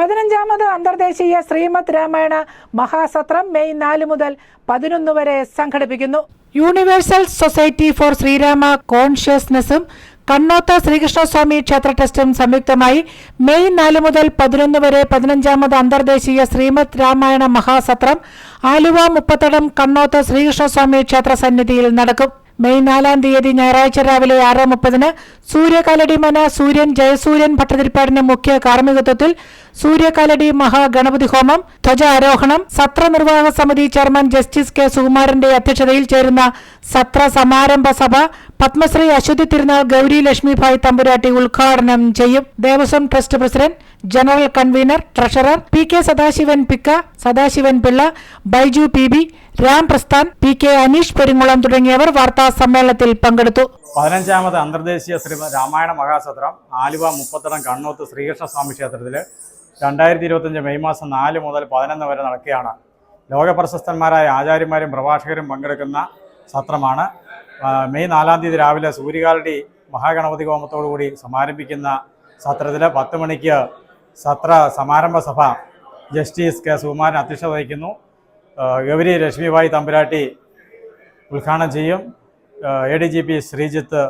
പതിനഞ്ചാമത് അന്തർദേശീയ ശ്രീമദ് രാമായണ മഹാസത്രം മെയ് നാല് മുതൽ പതിനൊന്ന് വരെ സംഘടിപ്പിക്കുന്നു. യൂണിവേഴ്സൽ സൊസൈറ്റി ഫോർ ശ്രീരാമ കോൺഷ്യസ്നെസ്സും കണ്ണോത്ത് ശ്രീകൃഷ്ണസ്വാമി ക്ഷേത്ര ട്രസ്റ്റും സംയുക്തമായി മെയ് നാല് മുതൽ പതിനൊന്ന് വരെ പതിനഞ്ചാമത് അന്തർദേശീയ ശ്രീമദ് രാമായണ മഹാസത്രം ആലുവ മുപ്പത്തടം കണ്ണോത്ത് ശ്രീകൃഷ്ണസ്വാമി ക്ഷേത്ര സന്നിധിയിൽ നടക്കും. മെയ് നാലാം തീയതി ഞായറാഴ്ച രാവിലെ ആറ് മുപ്പതിന് സൂര്യകാലടി മന സൂര്യൻ ജയസൂര്യൻ ഭട്ടതിരിപ്പാടിന്റെ മുഖ്യ കാർമ്മികത്വത്തിൽ സൂര്യകാലടി മഹാഗണപതി ഹോമം ധ്വജ ആരോഹണം സത്ര നിർവാഹക സമിതി ചെയർമാൻ ജസ്റ്റിസ് കെ സുകുമാരന്റെ അധ്യക്ഷതയിൽ ചേരുന്ന സത്ര സമാരംഭ സഭ പത്മശ്രീ അശ്വതി തിരുനാൾ ഗൗരി ലക്ഷ്മിഭായ് തമ്പുരാട്ടി ഉദ്ഘാടനം ചെയ്യും. Devaswom trust president general convener treasurer P K Sadasivan പിക്ക Sadasivan Pillai Baiju P B Ram Prasthan P K Aneesh Perungulam തുടങ്ങിയവർ വാർത്താ സമ്മേളനത്തിൽ പങ്കെടുത്തു. പതിനഞ്ചാമത് അന്തർദേശീയ ശ്രീ രാമായണ മഹാസത്രം ആലുവ മുപ്പത്തടം കണ്ണൂത്ത് ശ്രീകൃഷ്ണസ്വാമി ക്ഷേത്രത്തിൽ രണ്ടായിരത്തി ഇരുപത്തഞ്ച് മെയ് മാസം നാല് മുതൽ പതിനൊന്ന് വരെ നടക്കുകയാണ്. ലോകപ്രശസ്തന്മാരായ ആചാര്യന്മാരും പ്രഭാഷകരും പങ്കെടുക്കുന്ന സത്രമാണ്. മെയ് നാലാം തീയതി രാവിലെ സൂര്യകാലടി മഹാഗണപതി ഹോമത്തോടുകൂടി സമാരംഭിക്കുന്ന സത്രത്തിലെ പത്ത് മണിക്ക് സത്ര സമാരംഭ സഭ ജസ്റ്റിസ് കെ സുകുമാരൻ അധ്യക്ഷത വഹിക്കുന്നു. ഗൗരി ലക്ഷ്മിഭായ് തമ്പുരാട്ടി ഉദ്ഘാടനം ചെയ്യും. A D G P Sreejith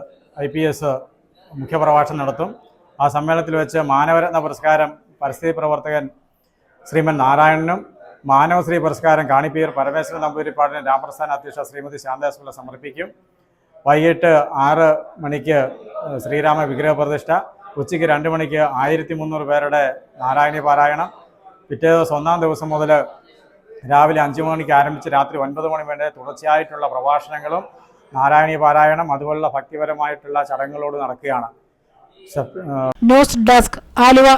I P S മുഖ്യപ്രഭാഷണം നടത്തും. ആ സമ്മേളനത്തിൽ വെച്ച് മാനവരത്ന പുരസ്കാരം പരിസ്ഥിതി പ്രവർത്തകൻ ശ്രീമൻ നാരായണനും മാനവശ്രീ പുരസ്കാരം കാണിപ്പീർ പരമേശ്വരൻ നമ്പൂരിപ്പാടിന് രാമപ്രസ്ഥാന അധ്യക്ഷ ശ്രീമതി ശാന്താസ്പിള്ള സമർപ്പിക്കും. വൈകിട്ട് ആറ് മണിക്ക് ശ്രീരാമ വിഗ്രഹ പ്രതിഷ്ഠ. ഉച്ചയ്ക്ക് രണ്ട് മണിക്ക് ആയിരത്തി മുന്നൂറ് പേരുടെ നാരായണീ പാരായണം. പിറ്റേ ദിവസം ഒന്നാം ദിവസം മുതൽ രാവിലെ അഞ്ച് മണിക്ക് ആരംഭിച്ച് രാത്രി ഒൻപത് മണി വരെ തുടർച്ചയായിട്ടുള്ള പ്രഭാഷണങ്ങളും നാരായണീയ പാരായണം അതുപോലുള്ള ഭക്തിപരമായിട്ടുള്ള ചടങ്ങുകളോട് നടക്കുകയാണ്. News desk Aluva